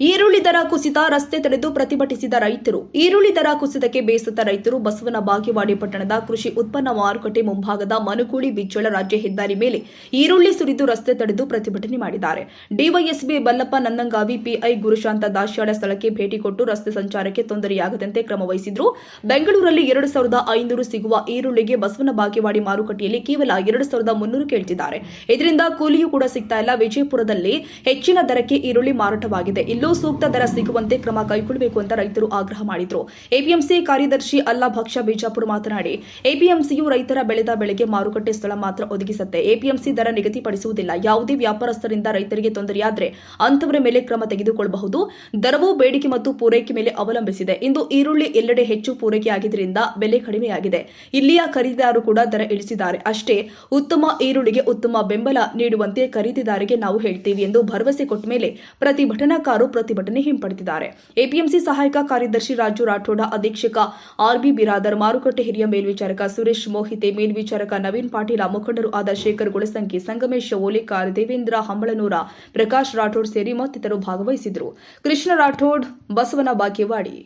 ಈರುಳ್ಳಿ ದರ ಕುಸಿತ ರಸ್ತೆ ತಡೆದು ಪ್ರತಿಭಟಿಸಿದ ರೈತರು. ಈರುಳ್ಳಿ ದರ ಕುಸಿತಕ್ಕೆ ಬೇಸತ್ತ ರೈತರು ಬಸವನ ಬಾಗೇವಾಡಿ ಪಟ್ಟಣದ ಕೃಷಿ ಉತ್ಪನ್ನ ಮಾರುಕಟ್ಟೆ ಮುಂಭಾಗದ ಮನುಕುಳಿ ಬಿಜ್ಜಳ ರಾಜ್ಯ ಹೆದ್ದಾರಿ ಮೇಲೆ ಈರುಳ್ಳಿ ಸುರಿದು ರಸ್ತೆ ತಡೆದು ಪ್ರತಿಭಟನೆ ಮಾಡಿದ್ದಾರೆ. ಡಿವೈಎಸ್ಬಿ ಬಲ್ಲಪ್ಪ ನಂದಂಗಾವಿ ಪಿಐ ಗುರುಶಾಂತ ದಾಶ್ಯಾಳ ಸ್ಥಳಕ್ಕೆ ಭೇಟಿ ಕೊಟ್ಟು ರಸ್ತೆ ಸಂಚಾರಕ್ಕೆ ತೊಂದರೆಯಾಗದಂತೆ ಕ್ರಮ ವಹಿಸಿದ್ರು. ಬೆಂಗಳೂರಲ್ಲಿ ಎರಡು ಸಾವಿರದ ಐನೂರು ಸಿಗುವ ಈರುಳ್ಳಿಗೆ ಬಸವನ ಬಾಗೇವಾಡಿ ಮಾರುಕಟ್ಟೆಯಲ್ಲಿ ಕೇವಲ ಎರಡು ಸಾವಿರದ ಮುನ್ನೂರು ಕೇಳ್ತಿದ್ದಾರೆ. ಇದರಿಂದ ಕೂಲಿಯೂ ಕೂಡ ಸಿಗ್ತಾ ಇಲ್ಲ. ವಿಜಯಪುರದಲ್ಲಿ ಹೆಚ್ಚಿನ ದರಕ್ಕೆ ಈರುಳ್ಳಿ ಮಾರಾಟವಾಗಿದೆ. ಇಲ್ಲೂ ಸೂಕ್ತ ದರ ಸಿಗುವಂತೆ ಕ್ರಮ ಕೈಗೊಳ್ಳಬೇಕು ಅಂತ ರೈತರು ಆಗ್ರಹ ಮಾಡಿದ್ರು. ಎಪಿಎಂಸಿ ಕಾರ್ಯದರ್ಶಿ ಅಲ್ಲಾ ಭಕ್ಷ ಬಿಜಾಪುರ ಮಾತನಾಡಿ, ಎಪಿಎಂಸಿಯು ರೈತರ ಬೆಳೆದ ಬೆಳೆಗೆ ಮಾರುಕಟ್ಟೆ ಸ್ಥಳ ಮಾತ್ರ ಒದಗಿಸುತ್ತೆ. ಎಪಿಎಂಸಿ ದರ ನಿಗದಿಪಡಿಸುವುದಿಲ್ಲ. ಯಾವುದೇ ವ್ಯಾಪಾರಸ್ಥರಿಂದ ರೈತರಿಗೆ ತೊಂದರೆಯಾದರೆ ಅಂತವರ ಮೇಲೆ ಕ್ರಮ ತೆಗೆದುಕೊಳ್ಳಬಹುದು. ದರವು ಬೇಡಿಕೆ ಮತ್ತು ಪೂರೈಕೆ ಮೇಲೆ ಅವಲಂಬಿಸಿದೆ. ಇಂದು ಈರುಳ್ಳಿ ಎಲ್ಲೆಡೆ ಹೆಚ್ಚು ಪೂರೈಕೆಯಾಗಿದ್ದರಿಂದ ಬೆಲೆ ಕಡಿಮೆಯಾಗಿದೆ. ಇಲ್ಲಿಯ ಖರೀದಿದಾರರು ಕೂಡ ದರ ಇಳಿಸಿದ್ದಾರೆ. ಅಷ್ಟೇ, ಉತ್ತಮ ಈರುಳ್ಳಿಗೆ ಉತ್ತಮ ಬೆಂಬಲ ನೀಡುವಂತೆ ಖರೀದಿದಾರರಿಗೆ ನಾವು ಹೇಳ್ತೀವಿ ಎಂದು ಭರವಸೆ ಕೊಟ್ಟ ಮೇಲೆ ಪ್ರತಿಭಟನಾಕಾರರು ಪ್ರತಿಭಟನೆ ಹಿಂಪಡೆದಿದ್ದಾರೆ ಎಪಿಎಂಸಿ ಸಹಾಯಕ ಕಾರ್ಯದರ್ಶಿ ರಾಜು ರಾಠೋಡ, ಅಧೀಕ್ಷಕ ಆರ್ಬಿ ಬಿರಾದರ್, ಮಾರುಕಟ್ಟೆ ಹಿರಿಯ ಮೇಲ್ವಿಚಾರಕ ಸುರೇಶ್ ಮೋಹಿತೆ, ಮೇಲ್ವಿಚಾರಕ ನವೀನ್ ಪಾಟೀಲ, ಮುಖಂಡರು ಆದ ಶೇಖರ್ ಗುಳಸಂಕಿ, ಸಂಗಮೇಶ್ ಓಲೇಕಾರ್ ದೇವೇಂದ್ರ ಹಂಬಳನೂರ, ಪ್ರಕಾಶ್ ರಾಠೋಡ್ ಸೇರಿ ಮತ್ತಿತರರು ಭಾಗವಹಿಸಿದರು ಕೃಷ್ಣ ರಾಠೋಡ್, ಬಸವನ ಬಾಗೇವಾಡಿ.